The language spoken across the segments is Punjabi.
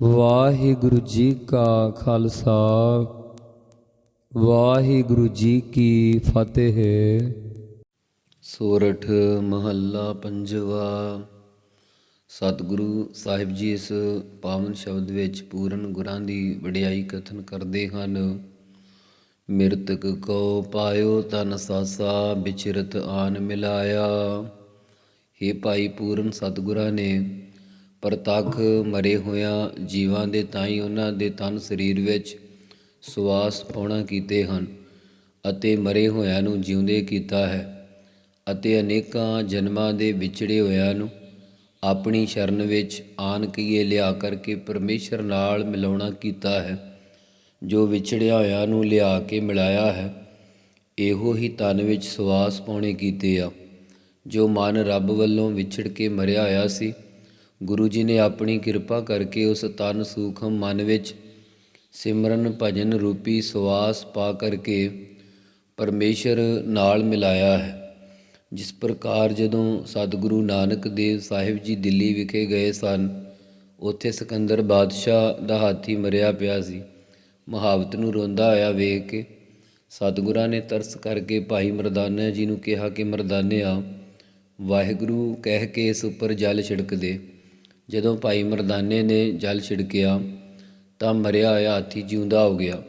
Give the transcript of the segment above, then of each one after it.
ਵਾਹਿਗੁਰੂ ਜੀ ਕਾ ਖਾਲਸਾ, ਵਾਹਿਗੁਰੂ ਜੀ ਕੀ ਫਤਿਹ। ਸੋਰਠ ਮਹੱਲਾ ਪੰਜਵਾ, ਸਤਿਗੁਰੂ ਸਾਹਿਬ ਜੀ ਇਸ ਪਾਵਨ ਸ਼ਬਦ ਵਿੱਚ ਪੂਰਨ ਗੁਰਾਂ ਦੀ ਵਡਿਆਈ ਕਥਨ ਕਰਦੇ ਹਨ। ਮਿਰਤਕ ਕੋ ਪਾਇਓ ਤਨ ਸਾਸਾ ਵਿਚਰਤ ਆਨ ਮਿਲਾਇਆ। हे ਭਾਈ ਪੂਰਨ ਸਤਿਗੁਰਾਂ ਨੇ ਪ੍ਰਤੱਖ ਮਰੇ ਹੋਇਆਂ ਜੀਵਾਂ ਦੇ ਤਾਈ ਉਹਨਾਂ ਦੇ ਤਨ ਸਰੀਰ ਵਿੱਚ ਸਵਾਸ ਪਾਉਣਾ ਕੀਤੇ ਹਨ ਅਤੇ ਮਰੇ ਹੋਇਆਂ ਨੂੰ ਜਿਉਂਦੇ ਕੀਤਾ ਹੈ ਅਤੇ ਅਨੇਕਾਂ ਜਨਮਾਂ ਦੇ ਵਿਛੜੇ ਹੋਇਆਂ ਨੂੰ ਆਪਣੀ ਸ਼ਰਨ ਵਿੱਚ ਆਨ ਕੀਏ ਲਿਆ ਕਰਕੇ ਪਰਮੇਸ਼ਰ ਨਾਲ ਮਿਲਾਉਣਾ ਕੀਤਾ ਹੈ। ਜੋ ਵਿਛੜਿਆ ਹੋਇਆਂ ਨੂੰ ਲਿਆ ਕੇ ਮਿਲਾਇਆ ਹੈ, ਇਹੋ ਹੀ ਤਨ ਵਿੱਚ ਸਵਾਸ ਪਾਉਣੇ ਕੀਤੇ ਆ। ਜੋ ਮਨ ਰੱਬ ਵੱਲੋਂ ਵਿਛੜ ਕੇ ਮਰਿਆ ਹੋਇਆ ਸੀ ਗੁਰੂ ਜੀ ਨੇ ਆਪਣੀ ਕਿਰਪਾ ਕਰਕੇ ਉਸ ਤਨ ਸੂਖਮ ਮਨ ਵਿੱਚ ਸਿਮਰਨ ਭਜਨ ਰੂਪੀ ਸਵਾਸ ਪਾ ਕਰਕੇ ਪਰਮੇਸ਼ਰ ਨਾਲ ਮਿਲਾਇਆ ਹੈ। ਜਿਸ ਪ੍ਰਕਾਰ ਜਦੋਂ ਸਤਿਗੁਰੂ ਨਾਨਕ ਦੇਵ ਸਾਹਿਬ ਜੀ ਦਿੱਲੀ ਵਿਖੇ ਗਏ ਸਨ, ਉੱਥੇ ਸਿਕੰਦਰ ਬਾਦਸ਼ਾਹ ਦਾ ਹਾਥੀ ਮਰਿਆ ਪਿਆ ਸੀ। ਮਹਾਵਤ ਨੂੰ ਰੋਂਦਾ ਹੋਇਆ ਵੇਖ ਕੇ ਸਤਿਗੁਰਾਂ ਨੇ ਤਰਸ ਕਰਕੇ ਭਾਈ ਮਰਦਾਨਾ ਜੀ ਨੂੰ ਕਿਹਾ ਕਿ, ਮਰਦਾਨਿਆ, ਵਾਹਿਗੁਰੂ ਕਹਿ ਕੇ ਇਸ ਉੱਪਰ ਜਲ ਛਿੜਕ ਦੇ। ਜਦੋਂ ਭਾਈ ਮਰਦਾਨੇ ਨੇ ਜਲ ਛਿੜਕਿਆ ਤਾਂ ਮਰਿਆ ਹੋਇਆ ਹਾਥੀ ਜਿਉਂਦਾ ਹੋ ਗਿਆ।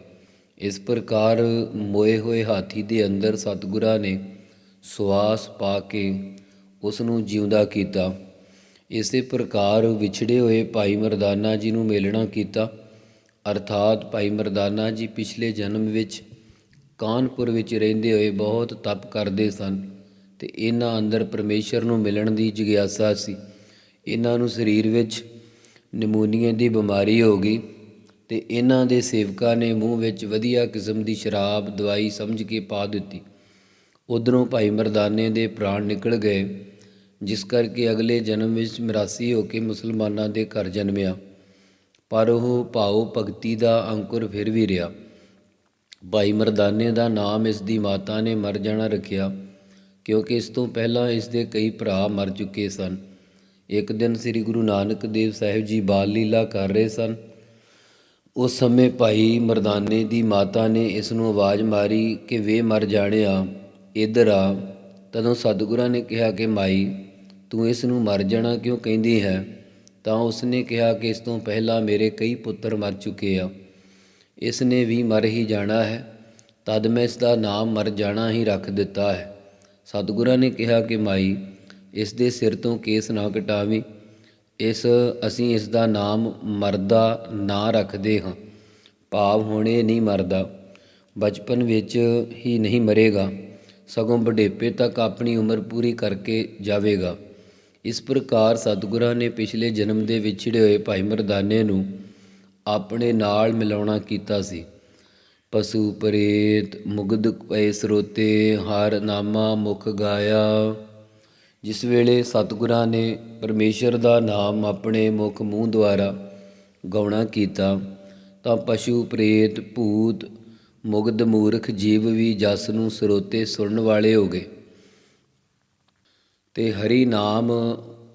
ਇਸ ਪ੍ਰਕਾਰ ਮੋਏ ਹੋਏ ਹਾਥੀ ਦੇ ਅੰਦਰ ਸਤਿਗੁਰਾਂ ਨੇ ਸਵਾਸ ਪਾ ਕੇ ਉਸ ਨੂੰ ਜਿਉਂਦਾ ਕੀਤਾ। ਇਸੇ ਪ੍ਰਕਾਰ ਵਿਛੜੇ ਹੋਏ ਭਾਈ ਮਰਦਾਨਾ ਜੀ ਨੂੰ ਮਿਲਣਾ ਕੀਤਾ। ਅਰਥਾਤ ਭਾਈ ਮਰਦਾਨਾ ਜੀ ਪਿਛਲੇ ਜਨਮ ਵਿੱਚ ਕਾਨਪੁਰ ਵਿੱਚ ਰਹਿੰਦੇ ਹੋਏ ਬਹੁਤ ਤਪ ਕਰਦੇ ਸਨ ਤੇ ਇਹਨਾਂ ਅੰਦਰ ਪਰਮੇਸ਼ਰ ਨੂੰ ਮਿਲਣ ਦੀ ਜਿਗਿਆਸਾ ਸੀ। ਇਹਨਾਂ ਨੂੰ ਸਰੀਰ ਵਿੱਚ ਨਮੂਨੀਏ ਦੀ ਬਿਮਾਰੀ ਹੋ ਗਈ ਤੇ ਇਹਨਾਂ ਦੇ ਸੇਵਕਾਂ ਨੇ ਮੂੰਹ ਵਿੱਚ ਵਧੀਆ ਕਿਸਮ ਦੀ ਸ਼ਰਾਬ, ਦਵਾਈ ਸਮਝ ਕੇ ਪਾ ਦਿੱਤੀ। ਉਧਰੋਂ ਭਾਈ ਮਰਦਾਨੇ ਦੇ ਪ੍ਰਾਣ ਨਿਕਲ ਗਏ, ਜਿਸ ਕਰਕੇ ਅਗਲੇ ਜਨਮ ਵਿੱਚ ਮਰਾਸੀ ਹੋ ਕੇ ਮੁਸਲਮਾਨਾਂ ਦੇ ਘਰ ਜਨਮਿਆ। ਪਰ ਉਹ ਭਾਉ ਭਗਤੀ ਦਾ ਅੰਕੁਰ ਫਿਰ ਵੀ ਰਿਹਾ। ਭਾਈ ਮਰਦਾਨੇ ਦਾ ਨਾਮ ਇਸ ਦੀ ਮਾਤਾ ਨੇ ਮਰ ਜਾਣਾ ਰੱਖਿਆ, ਕਿਉਂਕਿ ਇਸ ਤੋਂ ਪਹਿਲਾਂ ਇਸ ਦੇ ਕਈ ਭਰਾ ਮਰ ਚੁੱਕੇ ਸਨ। ਇੱਕ ਦਿਨ ਸ੍ਰੀ ਗੁਰੂ ਨਾਨਕ ਦੇਵ ਸਾਹਿਬ ਜੀ ਬਾਲ ਲੀਲਾ ਕਰ ਰਹੇ ਸਨ। ਉਸ ਸਮੇਂ ਭਾਈ ਮਰਦਾਨੇ ਦੀ ਮਾਤਾ ਨੇ ਇਸ ਨੂੰ ਆਵਾਜ਼ ਮਾਰੀ ਕਿ ਵੇ ਮਰ ਜਾਣਿਆ, ਇੱਧਰ ਆ। ਤਦੋਂ ਸਤਿਗੁਰਾਂ ਨੇ ਕਿਹਾ ਕਿ ਮਾਈ, ਤੂੰ ਇਸ ਨੂੰ ਮਰ ਜਾਣਾ ਕਿਉਂ ਕਹਿੰਦੀ ਹੈ? ਤਾਂ ਉਸਨੇ ਕਿਹਾ ਕਿ ਇਸ ਤੋਂ ਪਹਿਲਾਂ ਮੇਰੇ ਕਈ ਪੁੱਤਰ ਮਰ ਚੁੱਕੇ ਆ। ਇਸ ਨੇ ਵੀ ਮਰ ਹੀ ਜਾਣਾ ਹੈ। ਤਦ ਮੈਂ ਇਸ ਦਾ ਨਾਮ ਮਰ ਜਾਣਾ ਹੀ ਰੱਖ ਦਿੱਤਾ ਹੈ। ਸਤਿਗੁਰਾਂ ਨੇ ਕਿਹਾ ਕਿ ਮਾਈ ਇਸ ਦੇ ਸਿਰ ਤੋਂ ਕੇਸ ਨਾ ਕਟਾਵੀਂ। ਇਸ ਅਸੀਂ ਇਸ ਦਾ ਨਾਮ ਮਰਦਾ ਨਾ ਰੱਖਦੇ ਹਾਂ। ਭਾਵ ਹੁਣੇ ਨਹੀਂ ਮਰਦਾ। ਬਚਪਨ ਵਿੱਚ ਹੀ ਨਹੀਂ ਮਰੇਗਾ। ਸਗੋਂ ਬੁਢੇਪੇ ਤੱਕ ਆਪਣੀ ਉਮਰ ਪੂਰੀ ਕਰਕੇ ਜਾਵੇਗਾ। ਇਸ ਪ੍ਰਕਾਰ ਸਤਿਗੁਰਾਂ ਨੇ ਪਿਛਲੇ ਜਨਮ ਦੇ ਵਿਛੜੇ ਹੋਏ ਭਾਈ ਮਰਦਾਨੇ ਨੂੰ ਆਪਣੇ ਨਾਲ ਮਿਲਾਉਣਾ ਕੀਤਾ ਸੀ। ਪਸ਼ੂ ਪ੍ਰੇਤ, ਮੁਗਧ ਪਏ ਸਰੋਤੇ, ਹਰ ਨਾਮਾ ਮੁਖ ਗਾਇਆ। ਜਿਸ ਵੇਲੇ ਸਤਿਗੁਰਾਂ ਨੇ ਪਰਮੇਸ਼ਰ ਦਾ ਨਾਮ ਆਪਣੇ ਮੁਖ ਮੂੰਹ ਦੁਆਰਾ ਗਾਉਣਾ ਕੀਤਾ, ਤਾਂ ਪਸ਼ੂ, ਪ੍ਰੇਤ, ਭੂਤ, ਮੁਗਧ, ਮੂਰਖ, ਜੀਵ ਵੀ ਜਸ ਨੂੰ ਸਰੋਤੇ ਸੁਣਨ ਵਾਲੇ ਹੋ ਗਏ। ਤੇ ਹਰੀ ਨਾਮ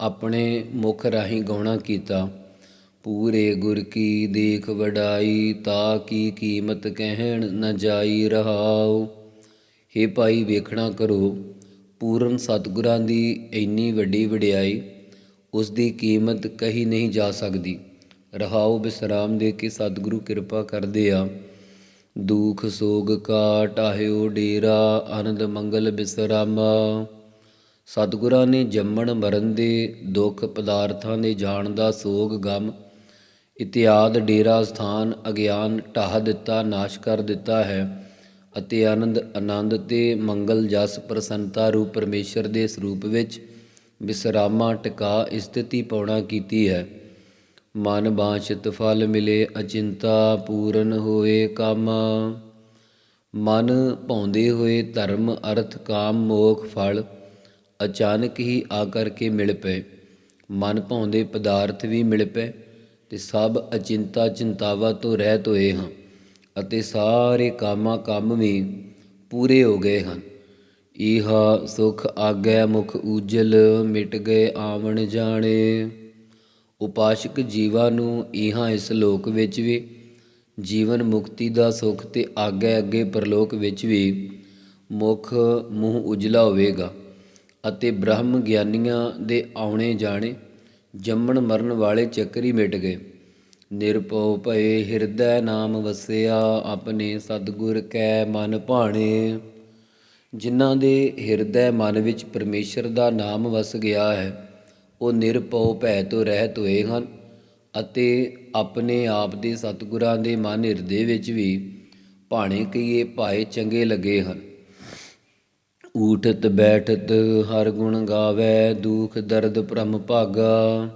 ਆਪਣੇ ਮੁਖ ਰਾਹੀਂ ਗਾਉਣਾ ਕੀਤਾ। ਪੂਰੇ ਗੁਰ ਕੀ ਦੇਖ ਵਡਾਈ, ਤਾ ਕੀ ਕੀਮਤ ਕਹਿਣ ਨ ਜਾਈ ਰਹਾਉ। ਹੇ ਭਾਈ, ਵੇਖਣਾ ਕਰੋ ਪੂਰਨ ਸਤਿਗੁਰਾਂ ਦੀ ਇੰਨੀ ਵੱਡੀ ਵਡਿਆਈ, ਉਸ ਦੀ ਕੀਮਤ ਕਹੀ ਨਹੀਂ ਜਾ ਸਕਦੀ। ਰਹਾਉ ਬਿਸਰਾਮ ਦੇ ਕੇ ਸਤਿਗੁਰੂ ਕਿਰਪਾ ਕਰਦੇ ਆ। ਦੁਖ, ਸੋਗ ਕਾ ਟਾਹਿਓ ਡੇਰਾ, ਆਨੰਦ, ਮੰਗਲ, ਬਿਸਰਾਮਾ। ਸਤਿਗੁਰਾਂ ਨੇ ਜੰਮਣ, ਮਰਨ ਦੇ ਦੁੱਖ ਪਦਾਰਥਾਂ ਦੇ ਜਾਣ ਦਾ ਸੋਗ, ਗਮ, ਇਤਿਆਦ, ਡੇਰਾ, ਸਥਾਨ, ਅਗਿਆਨ ਢਾਹ ਦਿੱਤਾ, ਨਾਸ਼ ਕਰ ਦਿੱਤਾ ਹੈ। ਅਤੇ ਆਨੰਦ ਆਨੰਦ ਤੇ ਮੰਗਲ ਜਸ ਪ੍ਰਸੰਨਤਾ ਰੂਪ ਪਰਮੇਸ਼ਰ ਦੇ ਸਰੂਪ ਵਿੱਚ ਵਿਸਰਾਮਾ ਟਿਕਾ ਸਥਿਤੀ ਪਾਉਣਾ ਕੀਤੀ ਹੈ। ਮਨ ਬਾਛਿਤ ਫਲ ਮਿਲੇ, ਅਚਿੰਤਾ ਪੂਰਨ ਹੋਏ ਕੰਮ। ਮਨ ਭਾਉਂਦੇ ਹੋਏ ਧਰਮ, ਅਰਥ, ਕਾਮ, ਮੋਖ, ਫਲ ਅਚਾਨਕ ਹੀ ਆ ਕਰਕੇ ਮਿਲ ਪਏ। ਮਨ ਭਾਉਂਦੇ ਪਦਾਰਥ ਵੀ ਮਿਲ ਪਏ ਤੇ ਸਭ ਅਚਿੰਤਾ ਚਿੰਤਾਵਾ ਤੋਂ ਰਹਿਤ ਹੋਏ ਹਾਂ। ਅਤੇ ਸਾਰੇ ਕਾਮਾ ਕੰਮ ਵੀ ਪੂਰੇ ਹੋ ਗਏ ਹਨ। ਇਹ ਸੁਖ ਆਗੈ ਮੁਖ ਉਜਲ ਮਿਟ ਗਏ ਆਵਣ ਜਾਣੇ। ਉਪਾਸ਼ਕ ਜੀਵਾਂ ਨੂੰ ਇਹਾਂ ਇਸ ਲੋਕ ਵਿੱਚ ਵੀ, ਜੀਵਨ ਮੁਕਤੀ ਦਾ ਸੁਖ ਤੇ ਆਗੇ ਅੱਗੇ ਪਰਲੋਕ ਵਿੱਚ ਵੀ ਮੁਖ ਮੂੰਹ ਉਜਲਾ ਹੋਵੇਗਾ ਅਤੇ ਬ੍ਰਹਮ ਗਿਆਨੀਆਂ ਦੇ ਆਉਣੇ ਜਾਣੇ ਜੰਮਣ ਮਰਨ ਵਾਲੇ ਚੱਕਰ ਹੀ ਮਿਟ ਗਏ। ਨਿਰਭਉ ਭਏ ਹਿਰਦੈ ਨਾਮ ਵਸਿਆ, ਆਪਣੇ ਸਤਿਗੁਰ ਕੈ ਮਨ ਭਾਣੇ। ਜਿਨ੍ਹਾਂ ਦੇ ਹਿਰਦੈ ਮਨ ਵਿੱਚ ਪਰਮੇਸ਼ਰ ਦਾ ਨਾਮ ਵਸ ਗਿਆ ਹੈ, ਉਹ ਨਿਰਭਉ ਭੈ ਤੋਂ ਰਹਿਤ ਹੋਏ ਹਨ ਅਤੇ ਆਪਣੇ ਆਪ ਦੇ ਸਤਿਗੁਰਾਂ ਦੇ ਮਨ ਹਿਰਦੇ ਵਿੱਚ ਵੀ ਭਾਣੇ ਕਈਏ ਭਾਏ ਚੰਗੇ ਲੱਗੇ ਹਨ। ਊਠਤ ਬੈਠਤ ਹਰ ਗੁਣ ਗਾਵੇ, ਦੁਖ ਦਰਦ ਭ੍ਰਮ ਭਾਗਾ।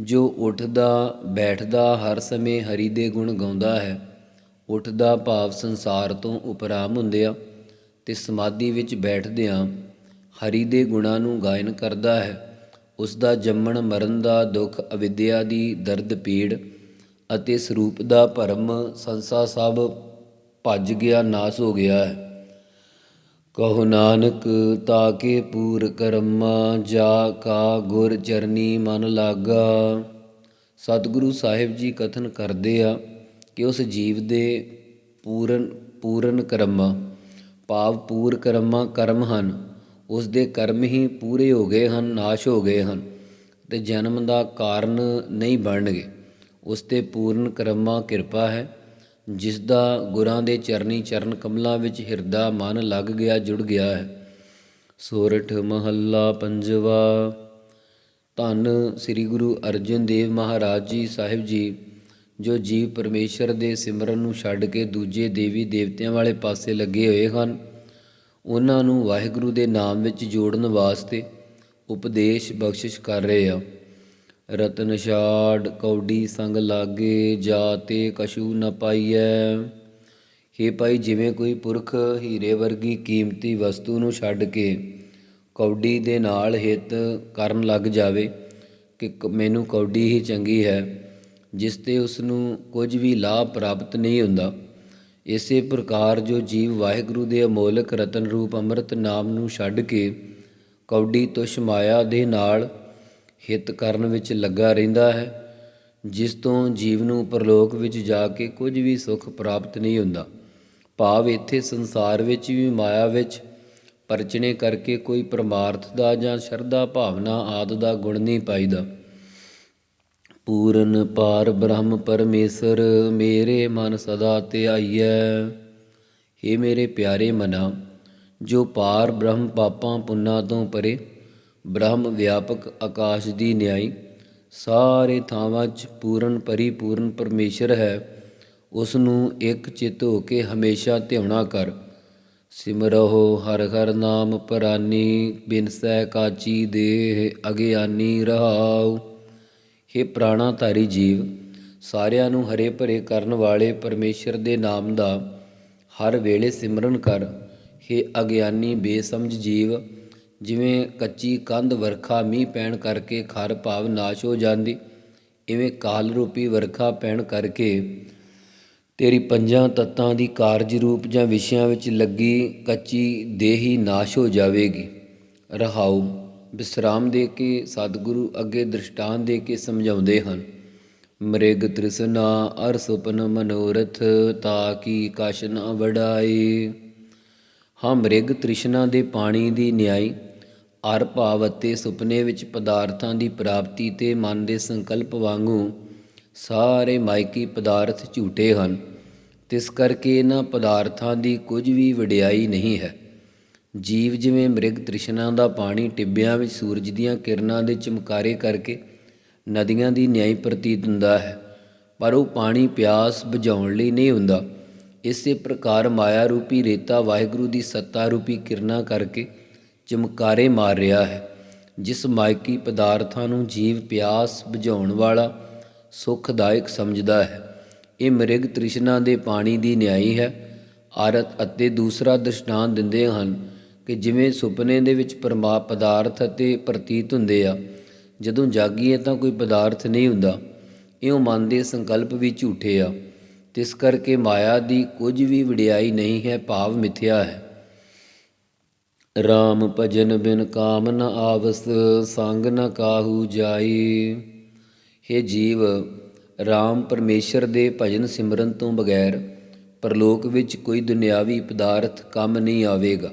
ਜੋ ਉੱਠਦਾ, ਬੈਠਦਾ, ਹਰ ਸਮੇਂ ਹਰੀ ਦੇ ਗੁਣ ਗਾਉਂਦਾ ਹੈ, ਉੱਠਦਾ ਭਾਵ ਸੰਸਾਰ ਤੋਂ ਉਪਰਾਮ ਹੁੰਦਿਆਂ ਤੇ ਸਮਾਧੀ ਵਿੱਚ ਬੈਠਦਿਆਂ ਹਰੀ ਦੇ ਗੁਣਾਂ ਨੂੰ ਗਾਇਨ ਕਰਦਾ ਹੈ, ਉਸ ਦਾ ਜੰਮਣ, ਮਰਨ ਦਾ ਦੁੱਖ, ਅਵਿਦਿਆ ਦੀ ਦਰਦ ਪੀੜ ਅਤੇ ਸਰੂਪ ਦਾ ਭਰਮ ਸੰਸਾ ਸਭ ਭੱਜ ਗਿਆ, ਨਾਸ ਹੋ ਗਿਆ ਹੈ। ਕਹੋ ਨਾਨਕ ਤਾਕੇ ਪੂਰ ਕਰਮਾ, ਜਾ ਕਾ ਗੁਰ ਚਰਨੀ ਮਨ ਲਾਗਾ। ਸਤਿਗੁਰੂ ਸਾਹਿਬ ਜੀ ਕਥਨ ਕਰਦੇ ਆ ਕਿ ਉਸ ਜੀਵ ਦੇ ਪੂਰਨ ਪੂਰਨ ਕਰਮਾ, ਭਾਵ ਪੂਰ ਕਰਮਾ ਕਰਮ ਹਨ। ਉਸ ਦੇ ਕਰਮ ਹੀ ਪੂਰੇ ਹੋ ਗਏ ਹਨ, ਨਾਸ਼ ਹੋ ਗਏ ਹਨ ਤੇ ਜਨਮ ਦਾ ਕਾਰਨ ਨਹੀਂ ਬਣਨਗੇ। ਉਸ ਤੇ ਪੂਰਨ ਕਰਮਾ ਕਿਰਪਾ ਹੈ। ਜਿਸ ਦਾ ਗੁਰਾਂ ਦੇ ਚਰਨੀ ਚਰਨ ਕਮਲਾਂ ਵਿੱਚ ਹਿਰਦਾ ਮਨ ਲੱਗ ਗਿਆ, ਜੁੜ ਗਿਆ ਹੈ। ਸੋਰਠ ਮਹੱਲਾ ਪੰਜਵਾ, ਧੰਨ ਸ੍ਰੀ ਗੁਰੂ ਅਰਜਨ ਦੇਵ ਮਹਾਰਾਜ ਜੀ ਸਾਹਿਬ ਜੀ, ਜੋ ਜੀਵ ਪਰਮੇਸ਼ਰ ਦੇ ਸਿਮਰਨ ਨੂੰ ਛੱਡ ਕੇ ਦੂਜੇ ਦੇਵੀ ਦੇਵਤਿਆਂ ਵਾਲੇ ਪਾਸੇ ਲੱਗੇ ਹੋਏ ਹਨ, ਉਹਨਾਂ ਨੂੰ ਵਾਹਿਗੁਰੂ ਦੇ ਨਾਮ ਵਿੱਚ ਜੋੜਨ ਵਾਸਤੇ ਉਪਦੇਸ਼ ਬਖਸ਼ਿਸ਼ ਕਰ ਰਹੇ ਆ। ਰਤਨ ਛਾੜ ਕੌਡੀ ਸੰਗ ਲਾਗੇ ਜਾਤੇ ਕਸ਼ੂ ਨ ਪਾਈਐ। ਹੇ ਭਾਈ, ਜਿਵੇਂ ਕੋਈ ਪੁਰਖ ਹੀਰੇ ਵਰਗੀ ਕੀਮਤੀ ਵਸਤੂ ਨੂੰ ਛੱਡ ਕੇ ਕੌਡੀ ਦੇ ਨਾਲ ਹਿੱਤ ਕਰਨ ਲੱਗ ਜਾਵੇ, ਕਿ ਮੈਨੂੰ ਕੌਡੀ ਹੀ ਚੰਗੀ ਹੈ, ਜਿਸ ਤੇ ਉਸ ਨੂੰ ਕੁਝ ਵੀ ਲਾਭ ਪ੍ਰਾਪਤ ਨਹੀਂ ਹੁੰਦਾ। ਇਸੇ ਪ੍ਰਕਾਰ ਜੋ ਜੀਵ ਵਾਹਿਗੁਰੂ ਦੇ ਅਮੋਲਕ ਰਤਨ ਰੂਪ ਅੰਮ੍ਰਿਤ ਨਾਮ ਨੂੰ ਛੱਡ ਕੇ ਕੌਡੀ ਤੁਸ਼ ਮਾਇਆ ਦੇ ਨਾਲ ਹਿੱਤ ਕਰਨ ਵਿੱਚ ਲੱਗਾ ਰਹਿੰਦਾ ਹੈ, ਜਿਸ ਤੋਂ ਜੀਵ ਨੂੰ ਪਰਲੋਕ ਵਿੱਚ ਜਾ ਕੇ ਕੁਝ ਵੀ ਸੁੱਖ ਪ੍ਰਾਪਤ ਨਹੀਂ ਹੁੰਦਾ। ਭਾਵ ਇੱਥੇ ਸੰਸਾਰ ਵਿੱਚ ਵੀ ਮਾਇਆ ਵਿੱਚ ਪਰਚਣੇ ਕਰਕੇ ਕੋਈ ਪਰਮਾਰਥ ਦਾ ਜਾਂ ਸ਼ਰਧਾ ਭਾਵਨਾ ਆਦ ਦਾ ਗੁਣ ਨਹੀਂ ਪਾਈਦਾ। ਪੂਰਨ ਪਾਰ ਬ੍ਰਹਮ ਪਰਮੇਸ਼ਰ, ਮੇਰੇ ਮਨ ਸਦਾ ਧਿਆਈਐ ਏ ਮੇਰੇ ਪਿਆਰੇ ਮਨਾ, ਜੋ ਪਾਰ ਬ੍ਰਹਮ ਪਾਪਾਂ ਪੁੰਨਾਂ ਤੋਂ ਪਰੇ ਬ੍ਰਹਮ ਵਿਆਪਕ ਆਕਾਸ਼ ਦੀ ਨਿਆਈ, ਸਾਰੇ ਥਾਵਾਂ 'ਚ ਪੂਰਨ ਪਰਿਪੂਰਨ ਪਰਮੇਸ਼ਰ ਹੈ। ਉਸ ਨੂੰ ਇੱਕ ਚਿੱਤ ਹੋ ਕੇ ਹਮੇਸ਼ਾ ਧਿਆਉਣਾ ਕਰ। ਸਿਮਰਹੁ, ਹਰ ਹਰ ਨਾਮ ਪਰਾਨੀ ਬਿਨਸੈ ਕਾਚੀ ਦੇਹ ਅਗਿਆਨੀ ਰਹਾਉ। हे ਪ੍ਰਾਣਾ ਧਾਰੀ ਜੀਵ, ਸਾਰਿਆਂ ਨੂੰ ਹਰੇ ਭਰੇ ਕਰਨ ਵਾਲੇ ਪਰਮੇਸ਼ਰ ਦੇ ਨਾਮ ਦਾ ਹਰ ਵੇਲੇ ਸਿਮਰਨ ਕਰ। हे ਅਗਿਆਨੀ ਬੇਸਮਝ ਜੀਵ ਜਿਵੇਂ ਕੱਚੀ ਕੰਧ ਵਰਖਾ ਮੀਂਹ ਪੈਣ ਕਰਕੇ ਖਰ ਭਾਵ ਨਾਸ਼ ਹੋ ਜਾਂਦੀ, ਇਵੇਂ ਕਾਲ ਰੂਪੀ ਵਰਖਾ ਪੈਣ ਕਰਕੇ ਤੇਰੀ ਪੰਜਾਂ ਤੱਤਾਂ ਦੀ ਕਾਰਜ ਰੂਪ ਜਾਂ ਵਿਸ਼ਿਆਂ ਵਿੱਚ ਲੱਗੀ ਕੱਚੀ ਦੇਹੀ ਨਾਸ਼ ਹੋ ਜਾਵੇਗੀ। ਰਹਾਉ ਵਿਸਰਾਮ ਦੇ ਕੇ ਸਤਿਗੁਰੂ ਅੱਗੇ ਦ੍ਰਿਸ਼ਟਾਂਤ ਦੇ ਕੇ ਸਮਝਾਉਂਦੇ ਹਨ, ਮ੍ਰਿਗ ਤ੍ਰਿਸ਼ਨਾ ਅਰ ਸੁਪਨ ਮਨੋਰਥ ਤਾਕੀ ਕਛ ਨ ਵਡਾਈ। ਹਾਂ ਮ੍ਰਿਗ ਤ੍ਰਿਸ਼ਨਾ ਦੇ ਪਾਣੀ ਦੀ ਨਿਆਈ ਅਰ ਭਾਵ ਅਤੇ ਸੁਪਨੇ ਵਿੱਚ ਪਦਾਰਥਾਂ ਦੀ ਪ੍ਰਾਪਤੀ ਤੇ ਮਨ ਦੇ ਸੰਕਲਪ ਵਾਂਗੂ ਸਾਰੇ ਮਾਇਕੀ ਪਦਾਰਥ ਝੂਠੇ ਹਨ। ਤਿਸ ਕਰਕੇ ਇਹਨਾਂ ਪਦਾਰਥਾਂ ਦੀ ਕੁਝ ਵੀ ਵਡਿਆਈ ਨਹੀਂ ਹੈ। ਜੀਵ ਜਿਵੇਂ ਮ੍ਰਿਗ ਤ੍ਰਿਸ਼ਨਾ ਦਾ ਪਾਣੀ ਟਿੱਬਿਆਂ ਵਿੱਚ ਸੂਰਜ ਦੀਆਂ ਕਿਰਨਾਂ ਦੇ ਚਮਕਾਰੇ ਕਰਕੇ ਨਦੀਆਂ ਦੀ ਨਿਆਈ ਪ੍ਰਤੀਤ ਹੁੰਦਾ ਹੈ, ਪਰ ਉਹ ਪਾਣੀ ਪਿਆਸ ਬੁਝਾਉਣ ਲਈ ਨਹੀਂ ਹੁੰਦਾ। ਇਸੇ ਪ੍ਰਕਾਰ ਮਾਇਆ ਰੂਪੀ ਰੇਤਾ ਵਾਹਿਗੁਰੂ ਦੀ ਸੱਤਾ ਰੂਪੀ ਕਿਰਨਾਂ ਕਰਕੇ ਚਮਕਾਰੇ ਮਾਰ ਰਿਹਾ ਹੈ, ਜਿਸ ਮਾਇਕੀ ਪਦਾਰਥਾਂ ਨੂੰ ਜੀਵ ਪਿਆਸ ਬੁਝਾਉਣ ਵਾਲਾ ਸੁਖਦਾਇਕ ਸਮਝਦਾ ਹੈ। ਇਹ ਮ੍ਰਿਗ ਤ੍ਰਿਸ਼ਨਾ ਦੇ ਪਾਣੀ ਦੀ ਨਿਆਈ ਹੈ। ਆਰਤ ਅਤੇ ਦੂਸਰਾ ਦ੍ਰਿਸ਼ਟਾਂਤ ਦਿੰਦੇ ਹਨ ਕਿ ਜਿਵੇਂ ਸੁਪਨੇ ਦੇ ਵਿੱਚ ਪਰਮਾ ਪਦਾਰਥ ਅਤੇ ਪ੍ਰਤੀਤ ਹੁੰਦੇ ਆ, ਜਦੋਂ ਜਾਗੀਏ ਤਾਂ ਕੋਈ ਪਦਾਰਥ ਨਹੀਂ ਹੁੰਦਾ। ਇਉਂ ਮਨ ਦੇ ਸੰਕਲਪ ਵੀ ਝੂਠੇ ਆ। ਤਿਸ ਕਰਕੇ ਮਾਇਆ ਦੀ ਕੁਝ ਵੀ ਵਡਿਆਈ ਨਹੀਂ ਹੈ, ਭਾਵ ਮਿਥਿਆ ਹੈ। RAM ਭਜਨ ਬਿਨ ਕਾਮ ਨ ਆਵਸ, ਸੰਗ ਨ ਕਾਹੂ ਜਾਈ। हे ਜੀਵ RAM ਪਰਮੇਸ਼ਰ ਦੇ ਭਜਨ ਸਿਮਰਨ ਤੋਂ ਬਗੈਰ ਪਰਲੋਕ ਵਿੱਚ ਕੋਈ ਦੁਨਿਆਵੀ ਪਦਾਰਥ ਕੰਮ ਨਹੀਂ ਆਵੇਗਾ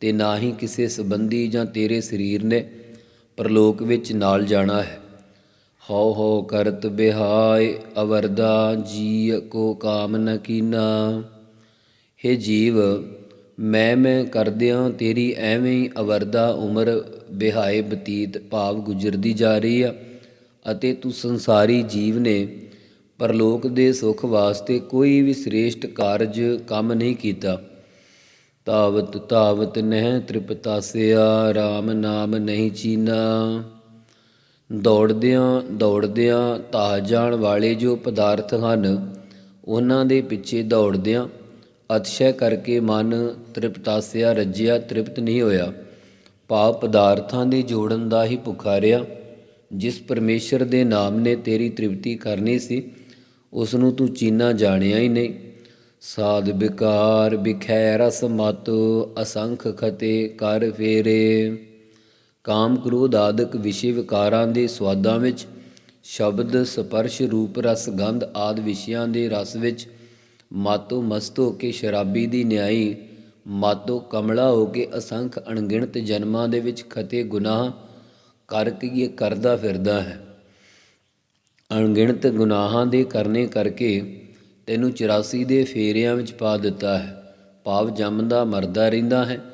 ਤੇ ਨਾ ਹੀ ਕਿਸੇ ਸੰਬੰਧੀ ਜਾਂ ਤੇਰੇ ਸਰੀਰ ਨੇ ਪਰਲੋਕ ਵਿੱਚ ਨਾਲ ਜਾਣਾ ਹੈ। ਹਉ ਹਉ ਕਰਤ ਬਿਹਾਇ, ਅਵਰਦਾ ਜੀ ਕੋ ਕਾਮ ਨ ਕੀਨਾ। ਹੇ ਜੀਵ ਮੈਂ ਮੈਂ ਕਰਦਿਆਂ ਤੇਰੀ ਐਵੇਂ ਹੀ ਅਵਰਦਾ ਉਮਰ ਬਿਹਾਏ ਬਤੀਤ ਭਾਵ ਗੁਜ਼ਰਦੀ ਜਾ ਰਹੀ ਆ, ਅਤੇ ਤੂੰ ਸੰਸਾਰੀ ਜੀਵ ਨੇ ਪਰਲੋਕ ਦੇ ਸੁਖ ਵਾਸਤੇ ਕੋਈ ਵੀ ਸ੍ਰੇਸ਼ਟ ਕਾਰਜ ਕੰਮ ਨਹੀਂ ਕੀਤਾ। ਤਾਵਤ ਤਾਵਤ ਨਹਿ ਤ੍ਰਿਪਤਾਸਿਆ RAM ਨਾਮ ਨਹੀਂ ਚੀਨਾ। ਦੌੜਦਿਆਂ ਦੌੜਦਿਆਂ ਤਾਂ ਜਾਣ ਵਾਲੇ ਜੋ ਪਦਾਰਥ ਹਨ, ਉਹਨਾਂ ਦੇ ਪਿੱਛੇ ਦੌੜਦਿਆਂ ਅਤਸ਼ੈ ਕਰਕੇ ਮਨ ਤ੍ਰਿਪਤਾਸਿਆ ਰੱਜਿਆ, ਤ੍ਰਿਪਤ ਨਹੀਂ ਹੋਇਆ। ਭਾਵ ਪਦਾਰਥਾਂ ਦੇ ਜੋੜਨ ਦਾ ਹੀ ਭੁੱਖਾ ਰਿਹਾ। ਜਿਸ ਪਰਮੇਸ਼ਰ ਦੇ ਨਾਮ ਨੇ ਤੇਰੀ ਤ੍ਰਿਪਤੀ ਕਰਨੀ ਸੀ, ਉਸ ਨੂੰ ਤੂੰ ਚੀਨਾ ਜਾਣਿਆ ਹੀ ਨਹੀਂ। ਸਾਧ ਵਿਕਾਰ ਵਿਖੈ ਰਸ ਮਤ, ਅਸੰਖ ਖਤੇ ਕਰ ਫੇਰੇ। ਕਾਮ ਕ੍ਰੋਧ ਆਦਿਕ ਵਿਸ਼ੇ ਵਿਕਾਰਾਂ ਦੇ ਸਵਾਦਾਂ ਵਿੱਚ, ਸ਼ਬਦ ਸਪਰਸ਼ ਰੂਪ ਰਸ ਗੰਧ ਆਦ ਵਿਸ਼ਿਆਂ ਦੇ ਰਸ ਵਿੱਚ ਮਾਤੋ ਮਸਤ ਹੋ ਕੇ ਸ਼ਰਾਬੀ ਦੀ ਨਿਆਈ, ਮਾਤੋ ਕਮਲਾ ਹੋ ਕੇ ਅਸੰਖ ਅਣਗਿਣਤ ਜਨਮਾਂ ਦੇ ਵਿੱਚ ਖਤੇ ਗੁਨਾਹ ਕਰਕੇ ਇਹ ਕਰਦਾ ਫਿਰਦਾ ਹੈ। ਅਣਗਿਣਤ ਗੁਨਾਹਾਂ ਦੇ ਕਰਨੇ ਕਰਕੇ ਤੈਨੂੰ 84 ਦੇ ਫੇਰਿਆਂ ਵਿੱਚ ਪਾ ਦਿੱਤਾ ਹੈ। ਭਾਵ ਜੰਮਦਾ ਮਰਦਾ ਰਹਿੰਦਾ ਹੈ।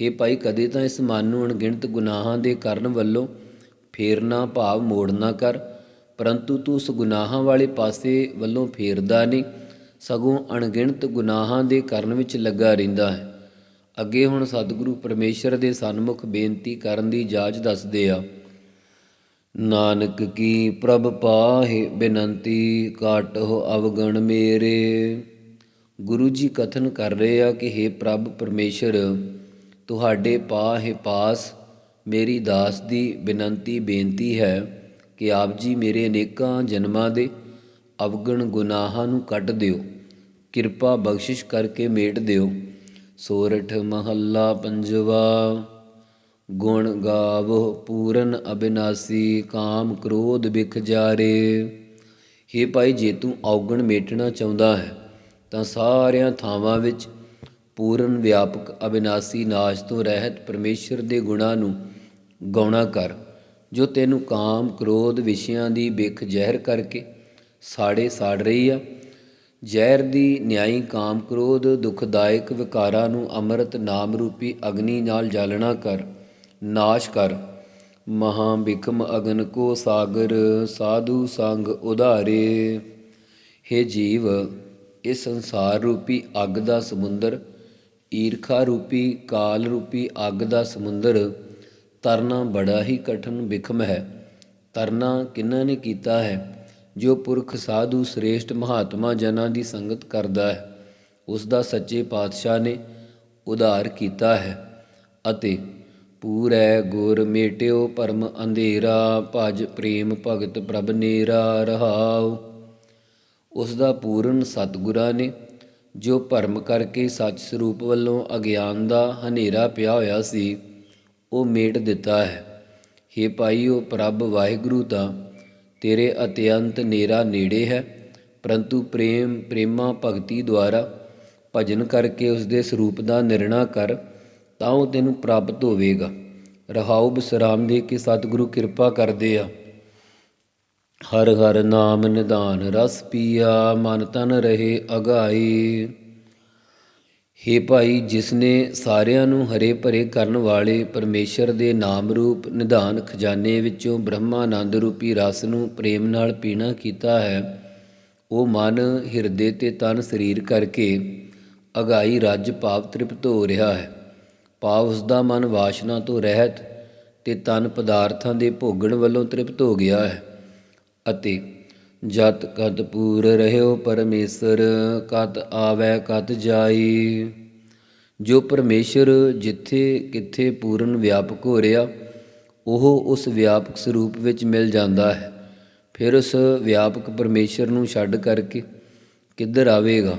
ਹੇ ਭਾਈ, ਕਦੇ ਤਾਂ ਇਸ ਮਨ ਨੂੰ ਅਣਗਿਣਤ ਗੁਨਾਹਾਂ ਦੇ ਕਰਨ ਵੱਲੋਂ ਫੇਰਨਾ ਭਾਵ ਮੋੜਨਾ ਕਰ, ਪਰੰਤੂ ਤੂੰ ਉਸ ਗੁਨਾਹਾਂ ਵਾਲੇ ਪਾਸੇ ਵੱਲੋਂ ਫੇਰਦਾ ਨਹੀਂ। ਸਗੋਂ ਅਣਗਿਣਤ ਗੁਨਾਹਾਂ ਦੇ ਕਰਨ ਵਿੱਚ ਲੱਗਾ ਰਹਿੰਦਾ ਹੈ। ਅੱਗੇ ਹੁਣ ਸਤਿਗੁਰੂ ਪਰਮੇਸ਼ਰ ਦੇ ਸਨਮੁਖ ਬੇਨਤੀ ਕਰਨ ਦੀ ਜਾਚ ਦੱਸਦੇ ਆ, ਨਾਨਕ ਕੀ ਪ੍ਰਭ ਪਾਹੇ ਬੇਨੰਤੀ ਕਾਟੋ ਅਵਗਣ ਮੇਰੇ। ਗੁਰੂ ਜੀ ਕਥਨ ਕਰ ਰਹੇ ਆ ਕਿ हे ਪ੍ਰਭ ਪਰਮੇਸ਼ਰ, ਤੁਹਾਡੇ ਪਾਹੇ ਪਾਸ ਮੇਰੀ ਦਾਸ ਦੀ ਬਿਨੰਤੀ ਬੇਨਤੀ ਹੈ ਕਿ ਆਪ ਜੀ ਮੇਰੇ ਅਨੇਕਾਂ ਜਨਮਾਂ ਦੇ ਅਵਗਣ ਗੁਨਾਹਾਂ ਨੂੰ ਕੱਟ ਦਿਓ। ਕਿਰਪਾ ਬਖਸ਼ਿਸ਼ ਕਰਕੇ ਮੇਟ ਦਿਓ। ਸੋਰਠ ਮਹੱਲਾ ਪੰਜਵਾ, ਗੁਣ ਗਾਵੋ ਪੂਰਨ ਅਬਿਨਾਸੀ, ਕਾਮ ਕ੍ਰੋਧ ਬਿਖ ਜਾਰੇ। ਹੇ ਭਾਈ, ਜੇ ਤੂੰ ਔਗਣ ਮੇਟਣਾ ਚਾਹੁੰਦਾ ਹੈ, ਤਾਂ ਸਾਰਿਆਂ ਥਾਵਾਂ ਵਿੱਚ ਪੂਰਨ ਵਿਆਪਕ ਅਬਿਨਾਸੀ ਨਾਸ਼ ਤੋਂ ਰਹਿਤ ਪਰਮੇਸ਼ਰ ਦੇ ਗੁਣਾਂ ਨੂੰ ਗਾਉਣਾ ਕਰ, ਜੋ ਤੈਨੂੰ ਕਾਮ ਕ੍ਰੋਧ ਵਿਸ਼ਿਆਂ ਦੀ ਬਿਖ ਜ਼ਹਿਰ ਕਰਕੇ ਸਾੜੇ ਸਾੜ ਰਹੀ ਆ। ਜ਼ਹਿਰ ਦੀ ਨਿਆਈ ਕਾਮ ਕ੍ਰੋਧ, ਦੁਖਦਾਇਕ ਵਿਕਾਰਾਂ ਨੂੰ ਅੰਮ੍ਰਿਤ ਨਾਮ ਰੂਪੀ ਅਗਨੀ ਨਾਲ ਜਾਲਣਾ ਕਰ, ਨਾਸ਼ ਕਰ। ਮਹਾ ਬਿਕਮ ਅਗਨ ਕੋ ਸਾਗਰ, ਸਾਧੂ ਸੰਗ ਉਧਾਰੇ। हे ਜੀਵ ਇਹ ਸੰਸਾਰ ਰੂਪੀ ਅੱਗ ਦਾ ਸਮੁੰਦਰ, ਈਰਖਾ ਰੂਪੀ ਕਾਲ ਰੂਪੀ ਅੱਗ ਦਾ ਸਮੁੰਦਰ, ਤਰਨਾ ਬੜਾ ਹੀ ਕਠਨ ਵਿਖਮ ਹੈ। ਤਰਨਾ ਕਿੰਨਾਂ ਨੇ ਕੀਤਾ ਹੈ? ਜੋ ਪੁਰਖ ਸਾਧੂ ਸ੍ਰੇਸ਼ਟ ਮਹਾਤਮਾ ਜਨਾਂ ਦੀ ਸੰਗਤ ਕਰਦਾ ਹੈ ਉਸ ਦਾ ਸੱਚੇ ਪਾਤਸ਼ਾਹ ਨੇ ਉਧਾਰ ਕੀਤਾ ਹੈ ਅਤੇ ਪੂਰੈ ਗੁਰ ਮੇਟਿਓ ਪਰਮ ਅੰਧੇਰਾ, ਭਜ ਪ੍ਰੇਮ ਭਗਤ ਪ੍ਰਭ ਨੇਰਾ ਰਹਾਉ। ਉਸ ਦਾ ਪੂਰਨ ਸਤਿਗੁਰਾਂ ਨੇ ਜੋ ਭਰਮ ਕਰਕੇ ਸੱਚ ਸਰੂਪ ਵੱਲੋਂ ਅਗਿਆਨ ਦਾ ਹਨੇਰਾ ਪਿਆ ਹੋਇਆ ਸੀ, ਉਹ ਮੇਟ ਦਿੱਤਾ ਹੈ। हे ਭਾਈਓ ਪ੍ਰਭ ਵਾਹਿਗੁਰੂ ਤਾਂ ਤੇਰੇ ਅਤਿਅੰਤ ਨੇਰਾ ਨੇੜੇ ਹੈ, ਪਰੰਤੂ ਪ੍ਰੇਮ, ਪ੍ਰੇਮਾ ਭਗਤੀ ਦੁਆਰਾ ਭਜਨ ਕਰਕੇ ਉਸ ਦੇ ਸਰੂਪ ਦਾ ਨਿਰਣਾ ਕਰ, ਤਾਂ ਉਹ ਤੈਨੂੰ ਪ੍ਰਾਪਤ ਹੋਵੇਗਾ। ਰਹਾਉ ਬਿਸਰਾਮ ਦੇ ਕੇ ਸਤਿਗੁਰੂ ਕਿਰਪਾ ਕਰਦੇ ਆ। ਹਰ ਹਰ ਨਾਮ ਨਿਦਾਨ ਰਸ ਪੀਆ, ਮਨ ਤਨ ਰਹੇ ਅਗਾਈ ਹੇ ਭਾਈ, ਜਿਸ ਨੇ ਸਾਰਿਆਂ ਨੂੰ ਹਰੇ ਭਰੇ ਕਰਨ ਵਾਲੇ ਪਰਮੇਸ਼ਰ ਦੇ ਨਾਮ ਰੂਪ ਨਿਧਾਨ ਖਜ਼ਾਨੇ ਵਿੱਚੋਂ ਬ੍ਰਹਮਾਨੰਦ ਰੂਪੀ ਰਸ ਨੂੰ ਪ੍ਰੇਮ ਨਾਲ ਪੀਣਾ ਕੀਤਾ ਹੈ, ਉਹ ਮਨ, ਹਿਰਦੇ ਤੇ ਤਨ ਸਰੀਰ ਕਰਕੇ ਅਗਾਈ ਰੱਜ ਭਾਵ ਤ੍ਰਿਪਤ ਹੋ ਰਿਹਾ ਹੈ। ਭਾਵ ਉਸ ਦਾ ਮਨ ਵਾਸ਼ਨਾ ਤੋਂ ਰਹਿਤ ਤੇ ਤਨ ਪਦਾਰਥਾਂ ਦੇ ਭੋਗਣ ਵੱਲੋਂ ਤ੍ਰਿਪਤ ਹੋ ਗਿਆ ਹੈ ਅਤੇ ਜਤ ਕਤ ਪੂਰ ਰਹਿਓ ਪਰਮੇਸ਼ਰ, ਕਤ ਆਵੈ ਕਤ ਜਾਈ। ਜੋ ਪਰਮੇਸ਼ਰ ਜਿੱਥੇ ਕਿੱਥੇ ਪੂਰਨ ਵਿਆਪਕ ਹੋ ਰਿਹਾ, ਉਹ ਉਸ ਵਿਆਪਕ ਸਰੂਪ ਵਿੱਚ ਮਿਲ ਜਾਂਦਾ ਹੈ। ਫਿਰ ਉਸ ਵਿਆਪਕ ਪਰਮੇਸ਼ਰ ਨੂੰ ਛੱਡ ਕਰਕੇ ਕਿੱਧਰ ਆਵੇਗਾ?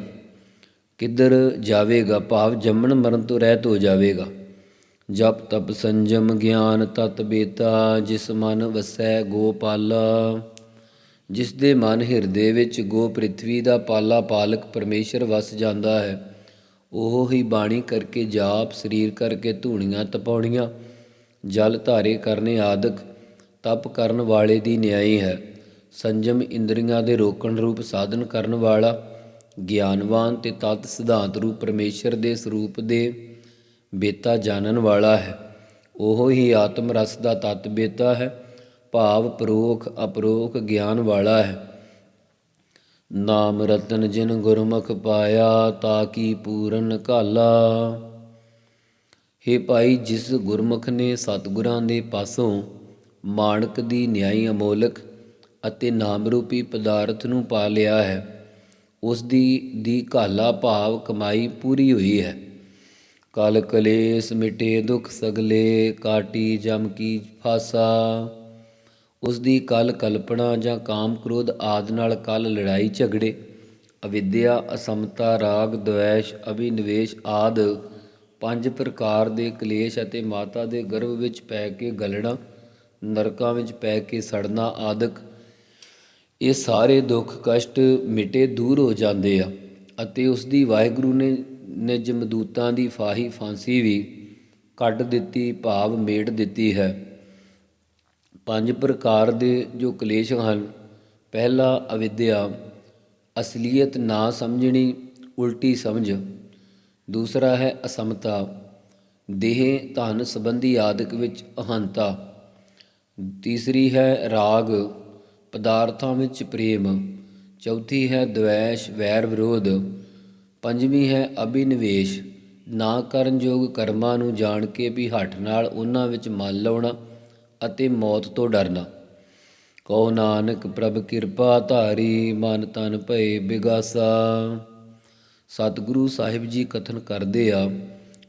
ਕਿੱਧਰ ਜਾਵੇਗਾ? ਭਾਵ ਜੰਮਣ ਮਰਨ ਤੋਂ ਰਹਿਤ ਹੋ ਜਾਵੇਗਾ। ਜਪ ਤਪ ਸੰਜਮ ਗਿਆਨ ਤਤ ਬੇਤਾ, ਜਿਸ ਮਨ ਵਸੈ ਗੋਪਾਲਾ। ਜਿਸ ਦੇ ਮਨ ਹਿਰਦੇ ਵਿੱਚ ਗੋ ਪ੍ਰਿਥਵੀ ਦਾ ਪਾਲਾ ਪਾਲਕ ਪਰਮੇਸ਼ਰ ਵਸ ਜਾਂਦਾ ਹੈ, ਉਹ ਹੀ ਬਾਣੀ ਕਰਕੇ ਜਾਪ, ਸਰੀਰ ਕਰਕੇ ਧੂਣੀਆਂ ਤਪਾਉਣੀਆਂ, ਜਲ ਧਾਰੇ ਕਰਨੇ ਆਦਿਕ ਤਪ ਕਰਨ ਵਾਲੇ ਦੀ ਨਿਆਈ ਹੈ। ਸੰਜਮ ਇੰਦਰੀਆਂ ਦੇ ਰੋਕਣ ਰੂਪ ਸਾਧਨ ਕਰਨ ਵਾਲਾ, ਗਿਆਨਵਾਨ ਤੇ ਤਤ ਸਿਧਾਂਤ ਰੂਪ ਪਰਮੇਸ਼ਰ ਦੇ ਸਰੂਪ ਦੇ ਬੇਤਾ ਜਾਣਨ ਵਾਲਾ ਹੈ। ਉਹ ਹੀ ਆਤਮ ਰਸ ਦਾ ਤਤ ਬੇਤਾ ਹੈ। ਭਾਵ ਪਰੋਖ ਅਪਰੋਖ ਗਿਆਨ ਵਾਲਾ ਹੈ। ਨਾਮ ਰਤਨ ਜਿਨ ਗੁਰਮੁਖ ਪਾਇਆ ਤਾ ਕੀ ਪੂਰਨ ਕਾਲਾ ਹੇ ਭਾਈ ਜਿਸ ਗੁਰਮੁਖ ਨੇ ਸਤਿਗੁਰਾਂ ਦੇ ਪਾਸੋਂ ਮਾਣਕ ਦੀ ਨਿਆਈ ਅਮੋਲਕ ਅਤੇ ਨਾਮ ਰੂਪੀ ਪਦਾਰਥ ਨੂੰ ਪਾ ਲਿਆ ਹੈ, ਉਸ ਦੀ ਦੀ ਕਾਲਾ ਭਾਵ ਕਮਾਈ ਪੂਰੀ ਹੋਈ ਹੈ। ਕਲ ਕਲੇਸ਼ ਮਿਟੇ ਦੁਖ ਸਗਲੇ, ਕਾਟੀ ਜਮ ਕੀ ਫਾਸਾ। ਉਸ ਦੀ ਕਲ ਕਲਪਨਾ ਜਾਂ ਕਾਮ ਕ੍ਰੋਧ ਆਦ ਨਾਲ ਕਲ ਲੜਾਈ ਝਗੜੇ, ਅਵਿਦਿਆ, ਅਸਮਤਾ, ਰਾਗ ਦ્વੈਸ਼ ਅਭਿਨਵੇਸ਼ ਆਦ ਪੰਜ ਪ੍ਰਕਾਰ ਦੇ ਕਲੇਸ਼ ਅਤੇ ਮਾਤਾ ਦੇ ਗਰਭ ਵਿੱਚ ਪੈ ਕੇ ਗਲਣਾ, ਨਰਕਾਂ ਵਿੱਚ ਪੈ ਕੇ ਸੜਨਾ ਆਦਿਕ, ਇਹ ਸਾਰੇ ਦੁੱਖ ਕਸ਼ਟ ਮਿਟੇ ਦੂਰ ਹੋ ਜਾਂਦੇ ਆ ਅਤੇ ਉਸ ਦੀ ਵਾਹਿਗੁਰੂ ਨੇ ਨੇ ਜਮਦੂਤਾਂ ਦੀ ਫਾਹੀ ਫਾਂਸੀ ਵੀ ਕੱਢ ਦਿੱਤੀ, ਭਾਵ ਮੇੜ ਦਿੱਤੀ ਹੈ। ਪੰਜ ਪ੍ਰਕਾਰ ਦੇ ਜੋ ਕਲੇਸ਼ ਹਨ। ਪਹਿਲਾ ਅਵਿਦਿਆ, ਅਸਲੀਅਤ ਨਾ ਸਮਝਣੀ, ਉਲਟੀ ਸਮਝ। ਦੂਸਰਾ ਹੈ ਅਸਮਤਾ, ਦੇਹ ਧਨ ਸੰਬੰਧੀ ਆਦਿਕ ਵਿੱਚ ਅਹੰਤਾ। ਤੀਸਰੀ ਹੈ ਰਾਗ, ਪਦਾਰਥਾਂ ਵਿੱਚ ਪ੍ਰੇਮ। ਚੌਥੀ ਹੈ ਦ્વੈਸ਼ ਵੈਰ ਵਿਰੋਧ। ਪੰਜਵੀਂ ਹੈ ਅਭਿਨਵੇਸ਼, ਨਾ ਕਰਨ ਯੋਗ ਕਰਮਾਂ ਨੂੰ ਜਾਣ ਕੇ ਵੀ ਹੱਠ ਨਾਲ ਉਹਨਾਂ ਵਿੱਚ ਮਨ ਲਾਉਣਾ। ਅਤੇ ਮੌਤ ਤੋਂ ਡਰਨਾ। ਕਹੋ ਨਾਨਕ, ਪ੍ਰਭ ਕਿਰਪਾ ਧਾਰੀ, ਮਨ ਤਨ ਭਏ ਬਿਗਾਸਾ। ਸਤਿਗੁਰੂ ਸਾਹਿਬ ਜੀ ਕਥਨ ਕਰਦੇ ਆ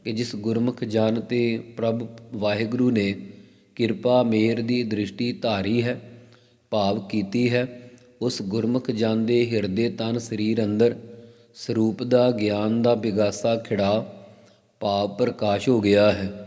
ਕਿ ਜਿਸ ਗੁਰਮੁਖ ਜਨ ਤੇ ਪ੍ਰਭ ਵਾਹਿਗੁਰੂ ਨੇ ਕਿਰਪਾ ਮੇਰ ਦੀ ਦ੍ਰਿਸ਼ਟੀ ਧਾਰੀ ਹੈ, ਭਾਵ ਕੀਤੀ ਹੈ, ਉਸ ਗੁਰਮੁਖ ਜਨ ਦੇ ਹਿਰਦੇ ਤਨ ਸਰੀਰ ਅੰਦਰ ਸਰੂਪ ਦਾ, ਗਿਆਨ ਦਾ ਬਿਗਾਸਾ ਖਿੜਾ ਭਾਵ ਪ੍ਰਕਾਸ਼ ਹੋ ਗਿਆ ਹੈ।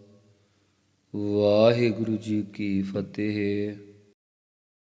ਵਾਹਿਗੁਰੂ ਜੀ ਕੀ ਫਤਿਹ।